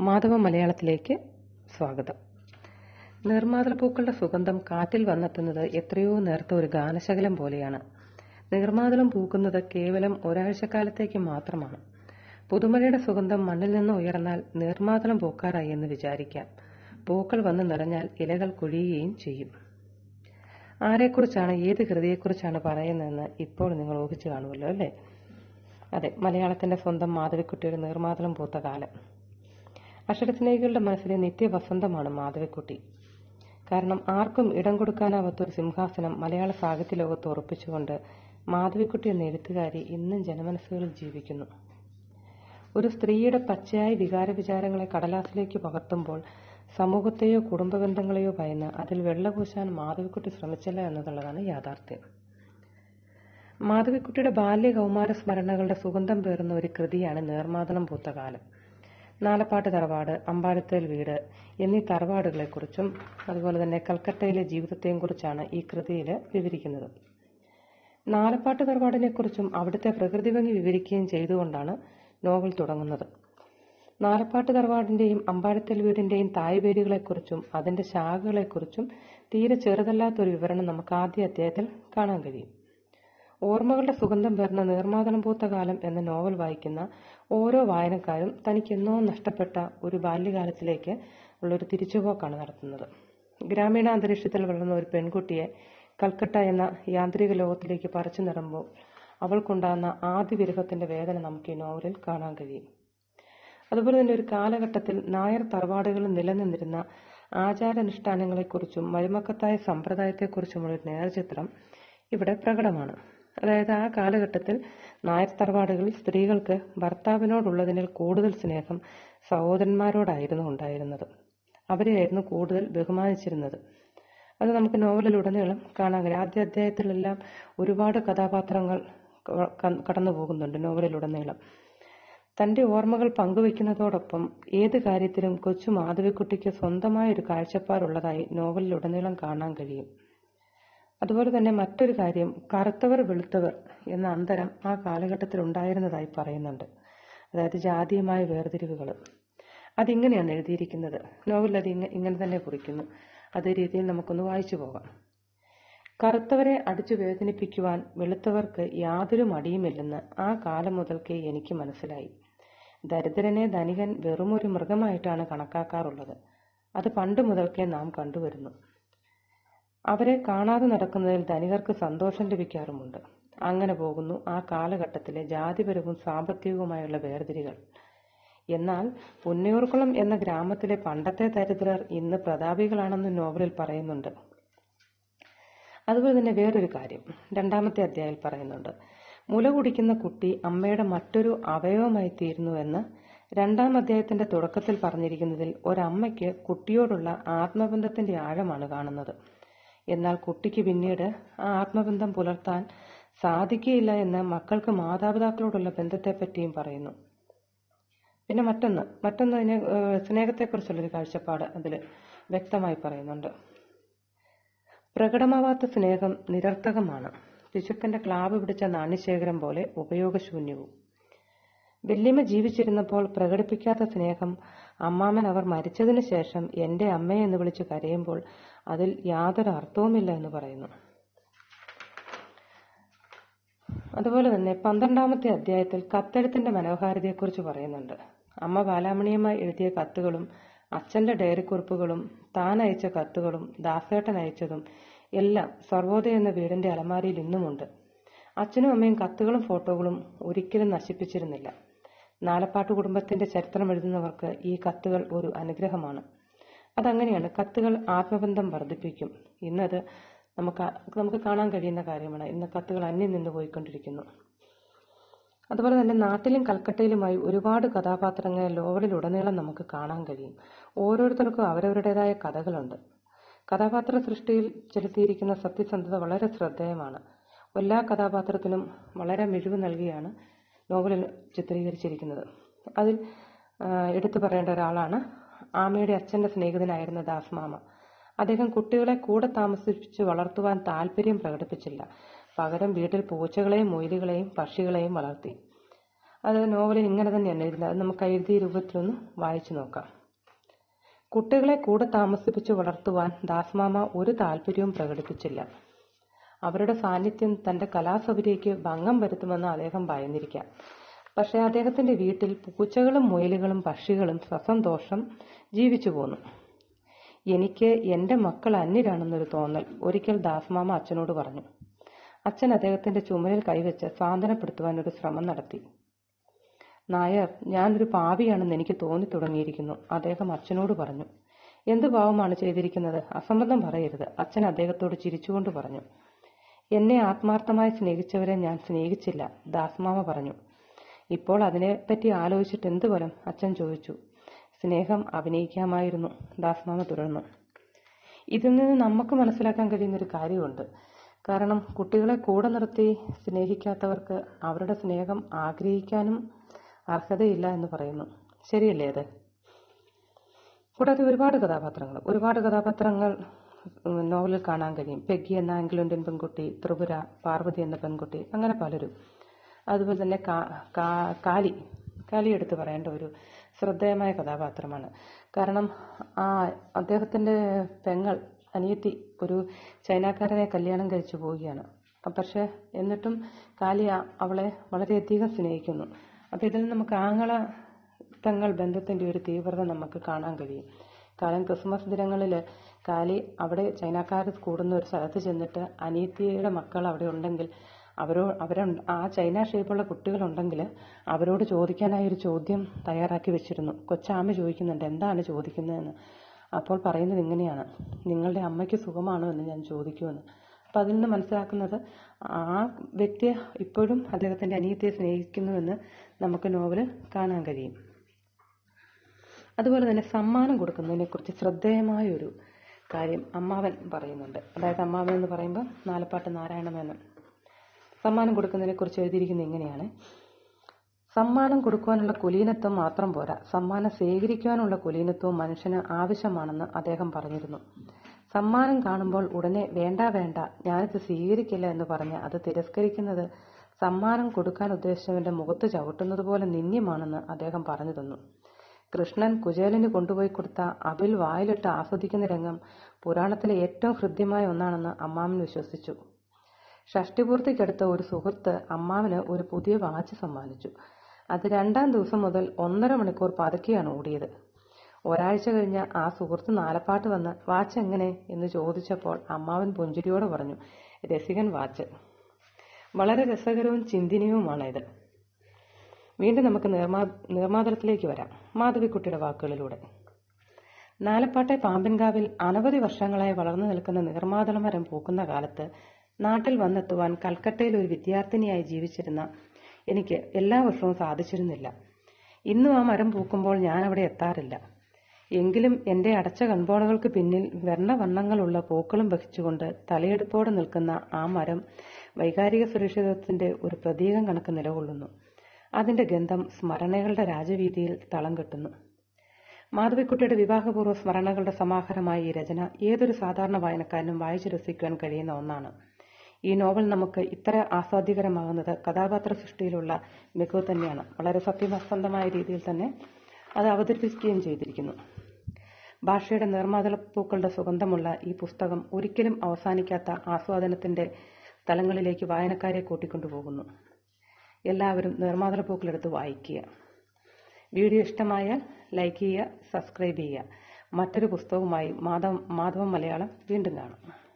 മാധവ മലയാളത്തിലേക്ക് സ്വാഗതം. നീർമാതളപ്പൂക്കളുടെ സുഗന്ധം കാറ്റിൽ വന്നെത്തുന്നത് എത്രയോ നേർത്ത ഒരു ഗാനശകലം പോലെയാണ്. നീർമാതളം പൂക്കുന്നത് കേവലം ഒരാഴ്ചക്കാലത്തേക്ക് മാത്രമാണ്. പുതുമഴയുടെ സുഗന്ധം മണ്ണിൽ നിന്ന് ഉയർന്നാൽ നീർമാതളം പൂക്കാറായി എന്ന് വിചാരിക്കാം. പൂക്കൾ വന്ന് നിറഞ്ഞാൽ ഇലകൾ കൊഴിയുകയും ചെയ്യും. ആരെക്കുറിച്ചാണ് ഏത് കൃതിയെക്കുറിച്ചാണ് പറയുന്നതെന്ന് ഇപ്പോൾ നിങ്ങൾ ഊഹിച്ചു കാണുമല്ലോ അല്ലേ? അതെ മലയാളത്തിന്റെ സ്വന്തം മാധവിക്കുട്ടിയുടെ നീർമാതളം പൂത്ത കാലം. അക്ഷരസ്നേഹികളുടെ മനസ്സിലെ നിത്യവസന്തമാണ് മാധവിക്കുട്ടി. കാരണം ആർക്കും ഇടം കൊടുക്കാനാവാത്തൊരു സിംഹാസനം മലയാള സാഹിത്യ ലോകത്ത് ഉറപ്പിച്ചുകൊണ്ട് മാധവിക്കുട്ടി എന്ന എഴുത്തുകാരി ഇന്നും ജനമനസ്സുകളിൽ ജീവിക്കുന്നു. ഒരു സ്ത്രീയുടെ പച്ചയായ വികാര വിചാരങ്ങളെ കടലാസിലേക്ക് പകർത്തുമ്പോൾ സമൂഹത്തെയോ കുടുംബ ബന്ധങ്ങളെയോ ഭയന്ന് അതിൽ വെള്ളപൂശാൻ മാധവിക്കുട്ടി ശ്രമിച്ചില്ല എന്നുള്ളതാണ് യാഥാർത്ഥ്യം. മാധവിക്കുട്ടിയുടെ ബാല്യ കൗമാര സ്മരണകളുടെ സുഗന്ധം പേറുന്ന ഒരു കൃതിയാണ് നേർമാതളം പൂത്ത കാലം. നാലപ്പാട്ട് തറവാട് അമ്പാടത്തേൽ വീട് എന്നീ തറവാടുകളെക്കുറിച്ചും അതുപോലെ തന്നെ കൽക്കട്ടയിലെ ജീവിതത്തെയും കുറിച്ചാണ് ഈ കൃതിയിൽ വിവരിക്കുന്നത്. നാലപ്പാട്ട് തറവാടിനെക്കുറിച്ചും അവിടുത്തെ പ്രകൃതി ഭംഗി വിവരിക്കുകയും ചെയ്തുകൊണ്ടാണ് നോവൽ തുടങ്ങുന്നത്. നാലപ്പാട്ട് തറവാടിന്റെയും അമ്പാടത്തേൽ വീടിന്റെയും തായ്വേരുകളെക്കുറിച്ചും അതിന്റെ ശാഖകളെക്കുറിച്ചും തീരെ ചെറുതല്ലാത്തൊരു വിവരണം നമുക്ക് ആദ്യ അധ്യായത്തിൽ കാണാൻ കഴിയും. ഓർമ്മകളുടെ സുഗന്ധം പേർന്ന നീർമാതളം പൂത്ത കാലം എന്ന നോവൽ വായിക്കുന്ന ഓരോ വായനക്കാരും തനിക്കെന്നോ നഷ്ടപ്പെട്ട ഒരു ബാല്യകാലത്തിലേക്ക് ഉള്ളൊരു തിരിച്ചുപോക്കാണ് നടത്തുന്നത്. ഗ്രാമീണ അന്തരീക്ഷത്തിൽ വളർന്ന ഒരു പെൺകുട്ടിയെ കൽക്കട്ട എന്ന യാന്ത്രിക ലോകത്തിലേക്ക് പറിച്ചു നടുമ്പോൾ അവൾക്കുണ്ടാകുന്ന ആദ്യ വിരഹത്തിന്റെ വേദന നമുക്ക് ഈ നോവലിൽ കാണാൻ കഴിയും. അതുപോലെ തന്നെ ഒരു കാലഘട്ടത്തിൽ നായർ തറവാടുകളിൽ നിലനിന്നിരുന്ന ആചാരാനുഷ്ഠാനങ്ങളെക്കുറിച്ചും മരുമക്കത്തായ സമ്പ്രദായത്തെക്കുറിച്ചുമുള്ള ഒരു നേർചിത്രം ഇവിടെ പ്രകടമാണ്. അതായത് ആ കാലഘട്ടത്തിൽ നായർ തറവാടുകളിൽ സ്ത്രീകൾക്ക് ഭർത്താവിനോടുള്ളതിനാൽ കൂടുതൽ സ്നേഹം സഹോദരന്മാരോടായിരുന്നു ഉണ്ടായിരുന്നത്. അവരെയായിരുന്നു കൂടുതൽ ബഹുമാനിച്ചിരുന്നത്. അത് നമുക്ക് നോവലിലുടനീളം കാണാൻ കഴിയും. ആദ്യ അധ്യായത്തിലെല്ലാം ഒരുപാട് കഥാപാത്രങ്ങൾ കടന്നു പോകുന്നുണ്ട് നോവലിലുടനീളം. തന്റെ ഓർമ്മകൾ പങ്കുവെക്കുന്നതോടൊപ്പം ഏത് കാര്യത്തിലും കൊച്ചു മാധവിക്കുട്ടിക്ക് സ്വന്തമായ ഒരു കാഴ്ചപ്പാടുള്ളതായി നോവലിലുടനീളം കാണാൻ കഴിയും. അതുപോലെ തന്നെ മറ്റൊരു കാര്യം കറുത്തവർ വെളുത്തവർ എന്ന അന്തരം ആ കാലഘട്ടത്തിൽ ഉണ്ടായിരുന്നതായി പറയുന്നുണ്ട്. അതായത് ജാതീയമായ വേർതിരിവുകൾ. അതിങ്ങനെയാണ് എഴുതിയിരിക്കുന്നത്. നോവലിൽ അത് ഇങ്ങനെ തന്നെ കുറിക്കുന്നു. അതേ രീതിയിൽ നമുക്കൊന്ന് വായിച്ചു പോകാം. കറുത്തവരെ അടിച്ചു വേദനിപ്പിക്കുവാൻ വെളുത്തവർക്ക് യാതൊരു മടിയുമില്ലെന്ന് ആ കാലം മുതൽക്കേ എനിക്ക് മനസ്സിലായി. ദരിദ്രനെ ധനികൻ വെറുമൊരു മൃഗമായിട്ടാണ് കണക്കാക്കാറുള്ളത്. അത് പണ്ട് മുതൽക്കേ നാം കണ്ടുവരുന്നു. അവരെ കാണാതെ നടക്കുന്നതിൽ ധനികർക്ക് സന്തോഷം ലഭിക്കാറുമുണ്ട്. അങ്ങനെ പോകുന്നു ആ കാലഘട്ടത്തിലെ ജാതിപരവും സാമ്പത്തികവുമായുള്ള വേർതിരികൾ. എന്നാൽ പുന്നയൂർക്കുളം എന്ന ഗ്രാമത്തിലെ പണ്ടത്തെ ദരിദ്രർ ഇന്ന് പ്രതാപികളാണെന്ന് നോവലിൽ പറയുന്നുണ്ട്. അതുപോലെ തന്നെ വേറൊരു കാര്യം രണ്ടാമത്തെ അധ്യായം പറയുന്നുണ്ട്. മുല കുടിക്കുന്ന കുട്ടി അമ്മയുടെ മറ്റൊരു അവയവമായി തീരുന്നുവെന്ന് രണ്ടാം അധ്യായത്തിന്റെ തുടക്കത്തിൽ പറഞ്ഞിരിക്കുന്നതിൽ ഒരമ്മയ്ക്ക് കുട്ടിയോടുള്ള ആത്മബന്ധത്തിന്റെ ആഴമാണ് കാണുന്നത്. എന്നാൽ കുട്ടിക്ക് പിന്നീട് ആ ആത്മബന്ധം പുലർത്താൻ സാധിക്കുകയില്ല എന്ന് മക്കൾക്ക് മാതാപിതാക്കളോടുള്ള ബന്ധത്തെപ്പറ്റിയും പറയുന്നു. പിന്നെ മറ്റൊന്ന് മറ്റൊന്ന് അതിനെ സ്നേഹത്തെക്കുറിച്ചുള്ളൊരു കാഴ്ചപ്പാട് അതിൽ വ്യക്തമായി പറയുന്നുണ്ട്. പ്രകടമാവാത്ത സ്നേഹം നിരർത്ഥകമാണ്. ശിശുക്കന്റെ ക്ലാവ് പിടിച്ച നാണ്യശേഖരം പോലെ ഉപയോഗശൂന്യവും. വല്യമ്മ ജീവിച്ചിരുന്നപ്പോൾ പ്രകടിപ്പിക്കാത്ത സ്നേഹം അമ്മാമൻ അവർ മരിച്ചതിന് ശേഷം എന്റെ അമ്മയെ എന്ന് വിളിച്ച് കരയുമ്പോൾ അതിൽ യാതൊരു അർത്ഥവുമില്ല എന്ന് പറയുന്നു. അതുപോലെ തന്നെ പന്ത്രണ്ടാമത്തെ അധ്യായത്തിൽ കത്തെഴുത്തിന്റെ മനോഹാരിതയെക്കുറിച്ച് പറയുന്നുണ്ട്. അമ്മ ബാലാമണിയമായി എഴുതിയ കത്തുകളും അച്ഛന്റെ ഡയറി കുറിപ്പുകളും താൻ അയച്ച കത്തുകളും ദാസേട്ടൻ അയച്ചതും എല്ലാം സർവോദയ എന്ന വീടിന്റെ അലമാരിയിൽ ഇന്നുമുണ്ട്. അച്ഛനും അമ്മയും കത്തുകളും ഫോട്ടോകളും ഒരിക്കലും നശിപ്പിച്ചിരുന്നില്ല. നാലപ്പാട്ട് കുടുംബത്തിന്റെ ചരിത്രം എഴുതുന്നവർക്ക് ഈ കത്തുകൾ ഒരു അനുഗ്രഹമാണ്. അതങ്ങനെയാണ് കത്തുകൾ ആത്മബന്ധം വർദ്ധിപ്പിക്കും. ഇന്നത് നമുക്ക് നമുക്ക് കാണാൻ കഴിയുന്ന കാര്യമാണ്. ഇന്ന് കത്തുകൾ അന്യം നിന്ന് പോയിക്കൊണ്ടിരിക്കുന്നു. അതുപോലെ തന്നെ നാട്ടിലും കൽക്കട്ടയിലുമായി ഒരുപാട് കഥാപാത്രങ്ങളെ ലോവലിലുടനീളം നമുക്ക് കാണാൻ കഴിയും. ഓരോരുത്തർക്കും അവരവരുടേതായ കഥകളുണ്ട്. കഥാപാത്ര സൃഷ്ടിയിൽ ചെലുത്തിയിരിക്കുന്ന സത്യസന്ധത വളരെ ശ്രദ്ധേയമാണ്. എല്ലാ കഥാപാത്രത്തിനും വളരെ മിഴിവ് നൽകിയാണ് നോവലിൽ ചിത്രീകരിച്ചിരിക്കുന്നത്. അതിൽ എടുത്തു പറയേണ്ട ഒരാളാണ് ആമയുടെ അച്ഛന്റെ സ്നേഹിതനായിരുന്ന ദാസ്മാമ. അദ്ദേഹം കുട്ടികളെ കൂടെ താമസിപ്പിച്ച് വളർത്തുവാൻ താല്പര്യം പ്രകടിപ്പിച്ചില്ല. പകരം വീട്ടിൽ പൂച്ചകളെയും മൊയിലുകളെയും പക്ഷികളെയും വളർത്തി. അത് നോവലിൽ ഇങ്ങനെ തന്നെയാണ് അത് നമുക്ക് എഴുതിയ രൂപത്തിലൊന്ന് വായിച്ചു നോക്കാം. കുട്ടികളെ കൂടെ താമസിപ്പിച്ച് വളർത്തുവാൻ ദാസ്മാമ ഒരു താല്പര്യവും പ്രകടിപ്പിച്ചില്ല. അവരുടെ സാന്നിധ്യം തന്റെ കലാസഭയിലേക്ക് ഭംഗം വരുത്തുമെന്ന് അദ്ദേഹം ഭയന്നിരിക്കാം. പക്ഷേ അദ്ദേഹത്തിന്റെ വീട്ടിൽ പൂച്ചകളും മുയലുകളും പക്ഷികളും സസന്തോഷം ജീവിച്ചു പോന്നു. എനിക്ക് എന്റെ മക്കൾ അന്യരാണെന്നൊരു തോന്നൽ ഒരിക്കൽ ദാസ്മാമ അച്ഛനോട് പറഞ്ഞു. അച്ഛൻ അദ്ദേഹത്തിന്റെ ചുമലിൽ കൈവച്ച് സാന്ത്വനപ്പെടുത്തുവാൻ ഒരു ശ്രമം നടത്തി. നായർ ഞാനൊരു പാവിയാണെന്ന് എനിക്ക് തോന്നി തുടങ്ങിയിരിക്കുന്നു അദ്ദേഹം അച്ഛനോട് പറഞ്ഞു. എന്ത് പാവമാണ് ചെയ്തിരിക്കുന്നത്? അസംബന്ധം പറയരുത് അച്ഛൻ അദ്ദേഹത്തോട് ചിരിച്ചുകൊണ്ട് പറഞ്ഞു. എന്നെ ആത്മാർത്ഥമായി സ്നേഹിച്ചവരെ ഞാൻ സ്നേഹിച്ചില്ല ദാസ്മാമ പറഞ്ഞു. ഇപ്പോൾ അതിനെപ്പറ്റി ആലോചിച്ചിട്ട് എന്ത് ഫലം? അച്ഛൻ ചോദിച്ചു. സ്നേഹം അഭിനയിക്കാമായിരുന്നു ദാസ്മാമ തുടർന്നു. ഇതിൽ നിന്ന് നമുക്ക് മനസ്സിലാക്കാൻ കഴിയുന്ന ഒരു കാര്യമുണ്ട്. കാരണം കുട്ടികളെ കൂടെ നിർത്തി സ്നേഹിക്കാത്തവർക്ക് അവരുടെ സ്നേഹം ആഗ്രഹിക്കാനും അർഹതയില്ല എന്ന് പറയുന്നു. ശരിയല്ലേ അത്? കൂടാതെ ഒരുപാട് കഥാപാത്രങ്ങൾ ഒരുപാട് കഥാപാത്രങ്ങൾ നോവലിൽ കാണാൻ കഴിയും. പെഗ്ഗി എന്ന ആംഗ്ലോ ഇന്ത്യൻ പെൺകുട്ടി ത്രിപുര പാർവതി എന്ന പെൺകുട്ടി അങ്ങനെ പലരും. അതുപോലെ തന്നെ കാലി. കാലി എടുത്ത് പറയേണ്ട ഒരു ശ്രദ്ധേയമായ കഥാപാത്രമാണ്. കാരണം ആ അദ്ദേഹത്തിന്റെ പെങ്ങൾ അനിയത്തി ഒരു ചൈനക്കാരനെ കല്യാണം കഴിച്ചു പോവുകയാണ്. പക്ഷെ എന്നിട്ടും കാലി അവളെ വളരെയധികം സ്നേഹിക്കുന്നു. അപ്പൊ ഇതിൽ നമുക്ക് ആങ്ങള തങ്ങൾ ബന്ധത്തിന്റെ ഒരു തീവ്രത നമുക്ക് കാണാൻ കഴിയും. കാരണം ക്രിസ്മസ് ദിനങ്ങളിൽ കാലി അവിടെ ചൈനക്കാർ കൂടുന്ന ഒരു സ്ഥലത്ത് ചെന്നിട്ട് അനിയത്തിയുടെ മക്കൾ അവിടെ ഉണ്ടെങ്കിൽ അവരോ അവരെ ആ ചൈന ഷേപ്പുള്ള കുട്ടികളുണ്ടെങ്കിൽ അവരോട് ചോദിക്കാനായി ഒരു ചോദ്യം തയ്യാറാക്കി വെച്ചിരുന്നു. കൊച്ചാമ്മ ചോദിക്കുന്നുണ്ട് എന്താണ് ചോദിക്കുന്നതെന്ന്? അപ്പോൾ പറയുന്നത് ഇങ്ങനെയാണ് നിങ്ങളുടെ അമ്മയ്ക്ക് സുഖമാണോ എന്ന് ഞാൻ ചോദിക്കുമെന്ന്. അപ്പം അതിൽ നിന്ന് മനസ്സിലാക്കുന്നത് ആ വ്യക്തിയെ ഇപ്പോഴും അദ്ദേഹത്തിന്റെ അനിയത്തിയെ സ്നേഹിക്കുന്നുവെന്ന് നമുക്ക് നോവൽ കാണാൻ കഴിയും. അതുപോലെ തന്നെ സമ്മാനം കൊടുക്കുന്നതിനെക്കുറിച്ച് ശ്രദ്ധേയമായൊരു കാര്യം അമ്മാവൻ പറയുന്നുണ്ട്. അതായത് അമ്മാവൻ എന്ന് പറയുമ്പോൾ നാലപ്പാട്ട് നാരായണ മേനോൻ സമ്മാനം കൊടുക്കുന്നതിനെ കുറിച്ച് എഴുതിയിരിക്കുന്നത് ഇങ്ങനെയാണ്. സമ്മാനം കൊടുക്കുവാനുള്ള കുലീനത്വം മാത്രം പോരാ. സമ്മാനം സ്വീകരിക്കുവാനുള്ള കുലീനത്വവും മനുഷ്യന് ആവശ്യമാണെന്ന് അദ്ദേഹം പറഞ്ഞിരുന്നു. സമ്മാനം കാണുമ്പോൾ ഉടനെ വേണ്ട വേണ്ട ഞാനിത് സ്വീകരിക്കില്ല എന്ന് പറഞ്ഞ് അത് തിരസ്കരിക്കുന്നത് സമ്മാനം കൊടുക്കാൻ ഉദ്ദേശിച്ചവന്റെ മുഖത്ത് ചവിട്ടുന്നത് പോലെ നിന്ദ്യമാണെന്ന് അദ്ദേഹം പറഞ്ഞു തന്നു കൃഷ്ണൻ കുചേലന് കൊണ്ടുപോയി കൊടുത്ത അബിൽ വായിലിട്ട് ആസ്വദിക്കുന്ന രംഗം പുരാണത്തിലെ ഏറ്റവും ഹൃദ്യമായ ഒന്നാണെന്ന് അമ്മാമൻ വിശ്വസിച്ചു. ഷഷ്ടിപൂർത്തിക്കടുത്ത ഒരു സുഹൃത്ത് അമ്മാവന് ഒരു പുതിയ വാച്ച് സമ്മാനിച്ചു. അത് രണ്ടാം ദിവസം മുതൽ ഒന്നര മണിക്കൂർ പതുക്കെയാണ് ഓടിയത്. ഒരാഴ്ച കഴിഞ്ഞ് ആ സുഹൃത്ത് നാലപ്പാട്ട് വന്ന് വാച്ച് എങ്ങനെ എന്ന് ചോദിച്ചപ്പോൾ അമ്മാവൻ പുഞ്ചിരിയോടെ പറഞ്ഞു രസികൻ വാച്ച്. വളരെ രസകരവും ചിന്തനീയവുമാണ് ഇത്. വീണ്ടും നമുക്ക് നിർമാ നിർമാതലത്തിലേക്ക് വരാം. മാധവിക്കുട്ടിയുടെ വാക്കുകളിലൂടെ. നാലപ്പാട്ടെ പാമ്പൻകാവിൽ അനവധി വർഷങ്ങളായി വളർന്നു നിൽക്കുന്ന നീർമാതള മരം പൂക്കുന്ന കാലത്ത് നാട്ടിൽ വന്നെത്തുവാൻ കൽക്കട്ടയിൽ ഒരു വിദ്യാർത്ഥിനിയായി ജീവിച്ചിരുന്ന എനിക്ക് എല്ലാ വർഷവും സാധിച്ചിരുന്നില്ല. ഇന്നും ആ മരം പൂക്കുമ്പോൾ ഞാൻ അവിടെ എത്താറില്ല. എങ്കിലും എന്റെ അടച്ച കൺപോളകൾക്ക് പിന്നിൽ വർണവർണങ്ങളുള്ള പൂക്കളും വഹിച്ചുകൊണ്ട് തലയെടുപ്പോടെ നിൽക്കുന്ന ആ മരം വൈകാരിക സുരക്ഷിതത്വത്തിന്റെ ഒരു പ്രതീകം കണക്ക് നിലകൊള്ളുന്നു. അതിന്റെ ഗന്ധം സ്മരണകളുടെ രാജവീതിയിൽ തളം കെട്ടുന്നു. മാധവിക്കുട്ടിയുടെ വിവാഹപൂർവ സ്മരണകളുടെ സമാഹാരമായ ഈ രചന ഏതൊരു സാധാരണ വായനക്കാരനും വായിച്ചു രസിക്കുവാൻ കഴിയുന്ന ഒന്നാണ്. ഈ നോവൽ നമുക്ക് ഇത്ര ആസ്വാദ്യകരമാകുന്നത് കഥാപാത്ര സൃഷ്ടിയിലുള്ള മികവ് തന്നെയാണ്. വളരെ സത്യസന്ധമായ രീതിയിൽ തന്നെ അത് അവതരിപ്പിക്കുകയും ചെയ്തിരിക്കുന്നു. ഭാഷയുടെ നിർമ്മാതളപ്പൂക്കളുടെ സുഗന്ധമുള്ള ഈ പുസ്തകം ഒരിക്കലും അവസാനിക്കാത്ത ആസ്വാദനത്തിന്റെ തലങ്ങളിലേക്ക് വായനക്കാരെ കൂട്ടിക്കൊണ്ടുപോകുന്നു. എല്ലാവരും നിർമ്മാതളപ്പൂക്കളെടുത്ത് വായിക്കുക. വീഡിയോ ഇഷ്ടമായാൽ ലൈക്ക് ചെയ്യുക സബ്സ്ക്രൈബ് ചെയ്യുക. മറ്റൊരു പുസ്തകവുമായി മാധവ മാധവം മലയാളം വീണ്ടും കാണാം.